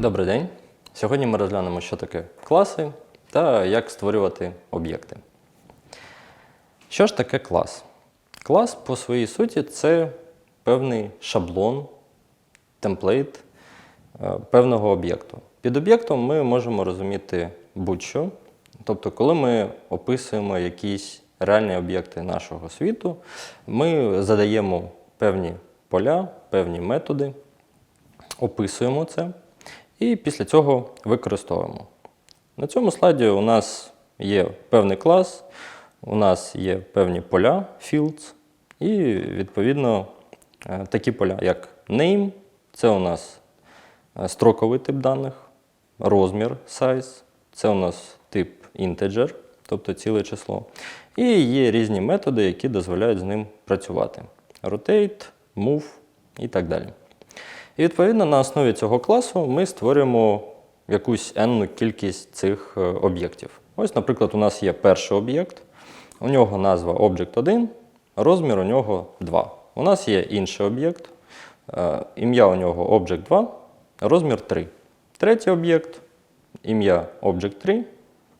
Добрий день. Сьогодні ми розглянемо, що таке класи та як створювати об'єкти. Що ж таке клас? Клас по своїй суті це певний шаблон, темплейт е, певного об'єкту. Під об'єктом ми можемо розуміти будь-що. Тобто, коли ми описуємо якісь реальні об'єкти нашого світу, ми задаємо певні поля, певні методи, описуємо це і після цього використовуємо. На цьому слайді у нас є певний клас, у нас є певні поля fields, і відповідно е, такі поля, як name, це у нас е, строковий тип даних, розмір size, це у нас тип integer, тобто ціле число. І є різні методи, які дозволяють з ним працювати: rotate, move і так далі. І відповідно на основі цього класу ми створюємо якусь енну кількість цих е, об'єктів. Ось, наприклад, у нас є перший об'єкт, у нього назва Object1, розмір у нього 2. У нас є інший об'єкт, е, ім'я у нього Object2, розмір 3. Третій об'єкт, ім'я Object3,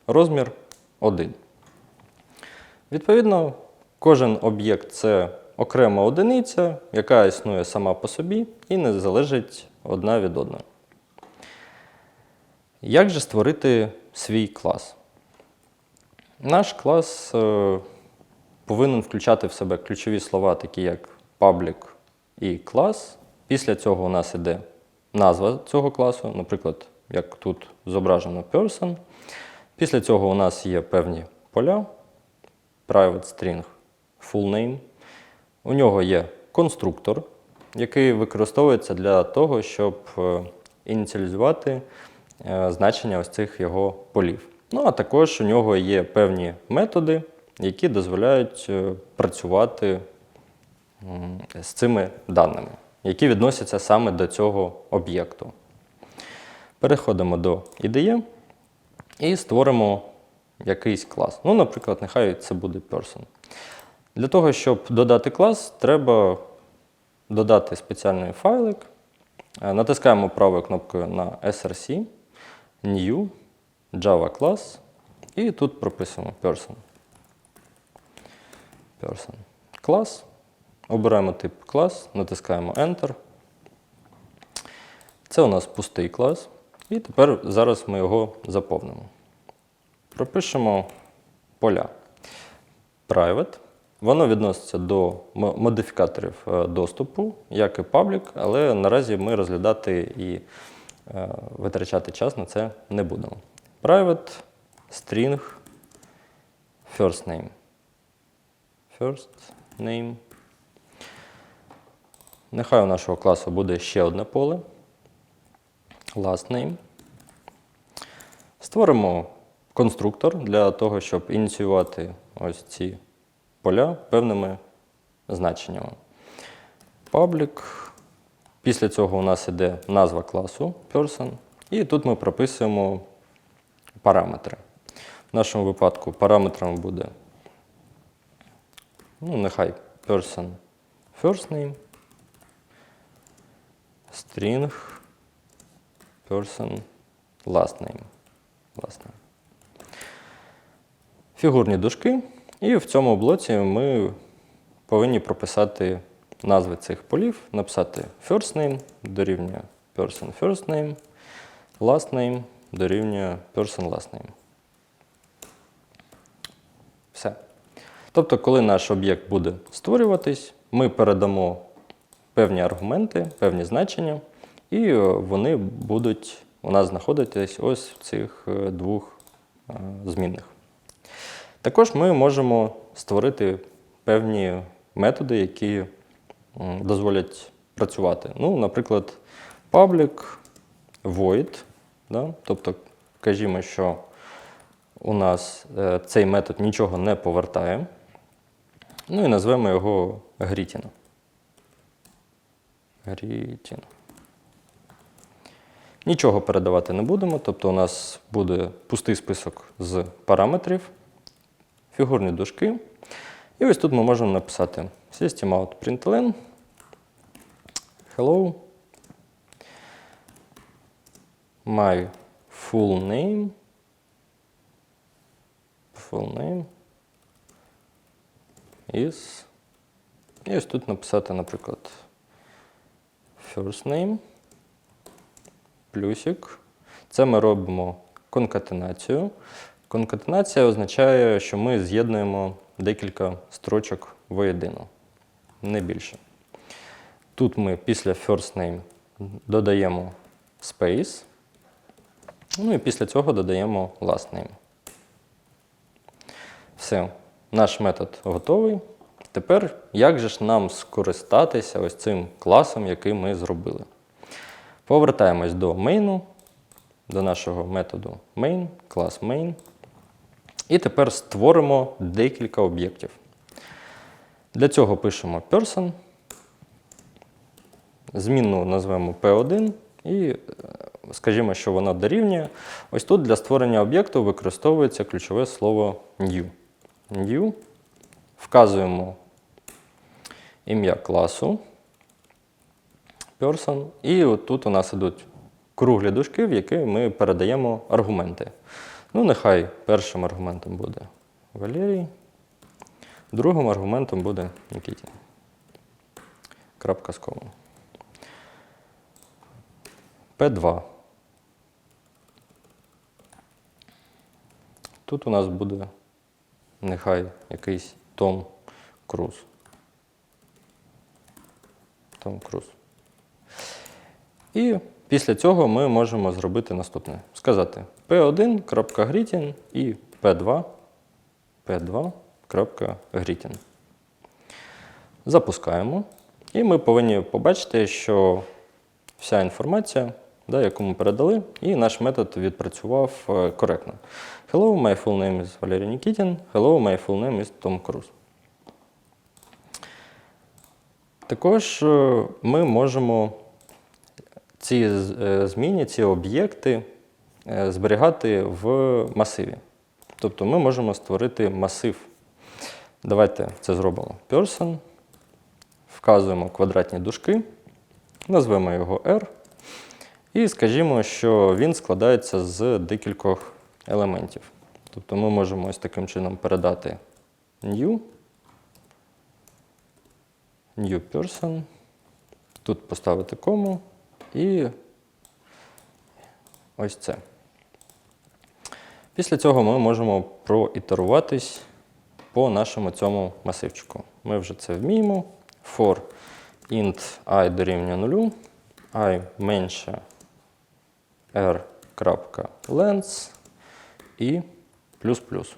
розмір 1. Відповідно, кожен об'єкт це окрема одиниця, яка існує сама по собі і не залежить одна від одної. Як же створити свій клас? Наш клас е, повинен включати в себе ключові слова, такі як public і клас. Після цього у нас іде назва цього класу, наприклад, як тут зображено person. Після цього у нас є певні поля, private string, full name. У нього є конструктор, який використовується для того, щоб е, ініціалізувати е, значення ось цих його полів. Ну, а також у нього є певні методи, які дозволяють е, працювати з цими даними, які відносяться саме до цього об'єкту. Переходимо до IDE і створимо якийсь клас. Ну, наприклад, нехай це буде person. Для того, щоб додати клас, треба додати спеціальний файлик. Е, Натискаємо правою кнопкою на SRC, New, Java клас, і тут прописуємо person. Person. Клас. Обираємо тип клас, натискаємо Enter. Це у нас пустий клас. І тепер зараз ми його заповнимо. Пропишемо поля. Private. Воно відноситься до модифікаторів е, доступу, як і public, але наразі ми розглядати і е, витрачати час на це не будемо. Private, string, first name. First name. Нехай у нашого класу буде ще одне поле. Last name. Створимо конструктор для того, щоб ініціювати ось ці поля певними значеннями. Public. Після цього у нас іде назва класу person. І тут ми прописуємо параметри. В нашому випадку параметром буде, ну, нехай person first name, string person last name. Last name. Фігурні дужки. І в цьому блоці ми повинні прописати назви цих полів, написати first name дорівнює person first name, last name дорівнює person last name. Все. Тобто, коли наш об'єкт буде створюватись, ми передамо певні аргументи, певні значення, і е, вони будуть у нас знаходитись ось в цих е, двох е, змінних. Також ми можемо створити певні методи, які дозволять працювати. Ну, наприклад, public void, да? тобто кажімо, що у нас е, цей метод нічого не повертає. Ну і назвемо його greeting. Greeting. Нічого передавати не будемо, тобто у нас буде пустий список з параметрів, фігурні дужки. І ось тут ми можемо написати systemout.println, hello. my full name. Full name is. І ось тут написати, наприклад, first name, плюсик. Це ми робимо конкатенацію. Конкатенація означає, що ми з'єднуємо декілька строчок воєдино, не більше. Тут ми після first name додаємо space, ну і після цього додаємо last name. Все, наш метод готовий. Тепер як же ж нам скористатися ось цим класом, який ми зробили? Повертаємось до main, до нашого методу main, клас main. І тепер створимо декілька об'єктів. Для цього пишемо person, змінну назвемо P1 і е, скажімо, що вона дорівнює. Ось тут для створення об'єкту використовується ключове слово new. New. Вказуємо ім'я класу person. І от тут у нас ідуть круглі дужки, в які ми передаємо аргументи. Ну, нехай першим аргументом буде Валерій, другим аргументом буде Нікітін. Крапка з комом. P2. Тут у нас буде нехай якийсь Том Круз. Том Круз. І після цього ми можемо зробити наступне. Сказати p1.greeting і p2 p2.greeting. Запускаємо. І ми повинні побачити, що вся інформація, да, яку ми передали, і наш метод відпрацював е, коректно. Hello, my full name is Valery Nikitin. Hello, my full name is Tom Cruise. Також е, ми можемо ці е, зміни, ці об'єкти зберігати в масиві. Тобто ми можемо створити масив. Давайте це зробимо. Person. Вказуємо квадратні дужки, назвемо його R. І скажімо, що він складається з декількох елементів. Тобто ми можемо ось таким чином передати new, new person, тут поставити кому і ось це. Після цього ми можемо проітеруватись по нашому цьому масивчику. Ми вже це вміємо. For int i дорівнює 0, i менше r.length і плюс плюс.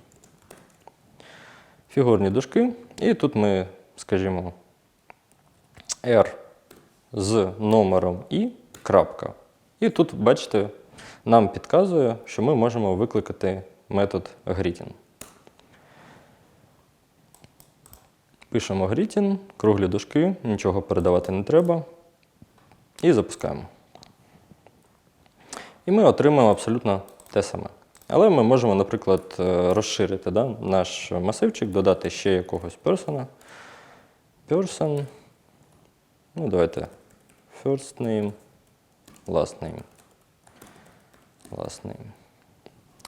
Фігурні дужки. І тут ми, скажімо, r з номером і крапка. І тут, бачите, нам підказує, що ми можемо викликати метод greeting. Пишемо greeting, круглі дужки, нічого передавати не треба. І запускаємо. І ми отримаємо абсолютно те саме. Але ми можемо, наприклад, е, розширити да, наш масивчик, додати ще якогось персона. Person. Ну, давайте. First name, last name. Last.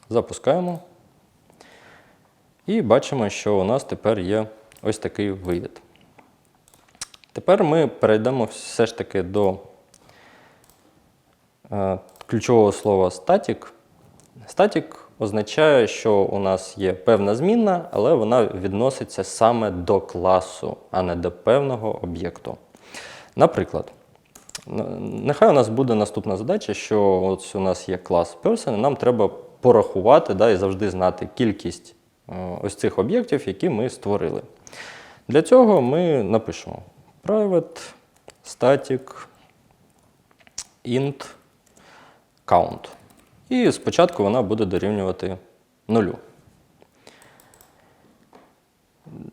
Запускаємо. І бачимо, що у нас тепер є ось такий вивід. Тепер ми перейдемо все ж таки до е, ключового слова static. Static означає, що у нас є певна змінна, але вона відноситься саме до класу, а не до певного об'єкту. Наприклад, нехай у нас буде наступна задача, що ось у нас є клас person, і нам треба порахувати да, і завжди знати кількість е, ось цих об'єктів, які ми створили. Для цього ми напишемо private static int count. І спочатку вона буде дорівнювати нулю.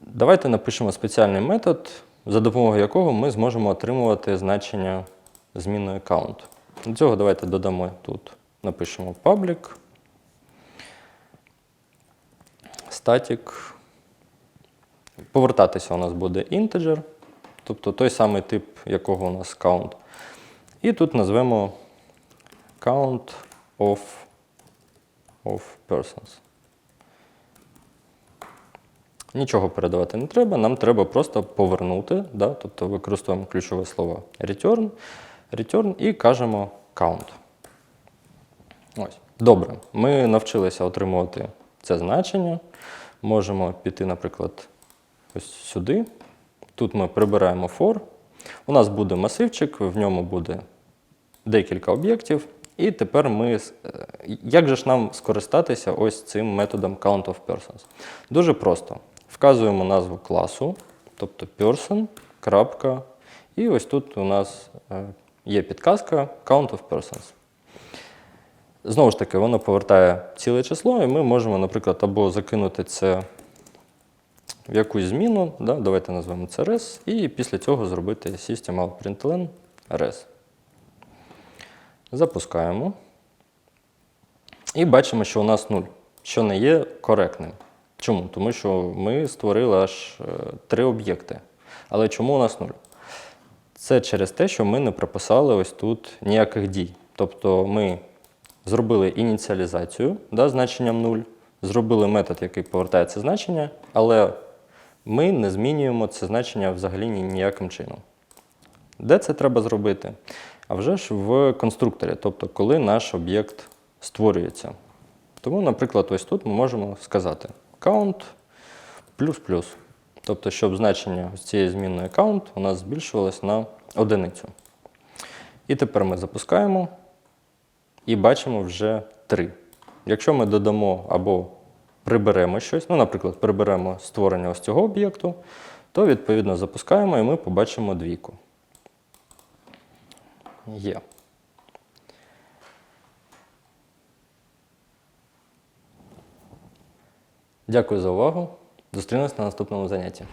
Давайте напишемо спеціальний метод, за допомогою якого ми зможемо отримувати значення змінної count. Для цього давайте додамо тут, напишемо public, static. Повертатися у нас буде integer, тобто той самий тип, якого у нас count. І тут назвемо count of, of persons. Нічого передавати не треба, нам треба просто повернути, да? тобто використовуємо ключове слово return, return і кажемо count. Ось. Добре, ми навчилися отримувати це значення. Можемо піти, наприклад, ось сюди. Тут ми прибираємо for. У нас буде масивчик, в ньому буде декілька об'єктів. І тепер ми. е, Як же ж нам скористатися ось цим методом count of persons? Дуже просто. Вказуємо назву класу, тобто person, крапка, і ось тут у нас е, є підказка count of persons. Знову ж таки, воно повертає ціле число, і ми можемо, наприклад, або закинути це в якусь зміну, да, давайте назвемо це res, і після цього зробити system.out.println res. Запускаємо. І бачимо, що у нас 0, що не є коректним. Чому? Тому що ми створили аж е, три об'єкти. Але чому у нас 0? Це через те, що ми не прописали ось тут ніяких дій. Тобто ми зробили ініціалізацію да, значенням 0, зробили метод, який повертає це значення, але ми не змінюємо це значення взагалі ніяким чином. Де це треба зробити? А вже ж в конструкторі, тобто коли наш об'єкт створюється. Тому, наприклад, ось тут ми можемо сказати count плюс-плюс. Тобто, щоб значення цієї змінної count у нас збільшувалось на одиницю. І тепер ми запускаємо і бачимо вже 3. Якщо ми додамо або приберемо щось, ну, наприклад, приберемо створення ось цього об'єкту, то відповідно запускаємо і ми побачимо двійку. Є. Дякую за увагу. Зустрінемось на наступному занятті.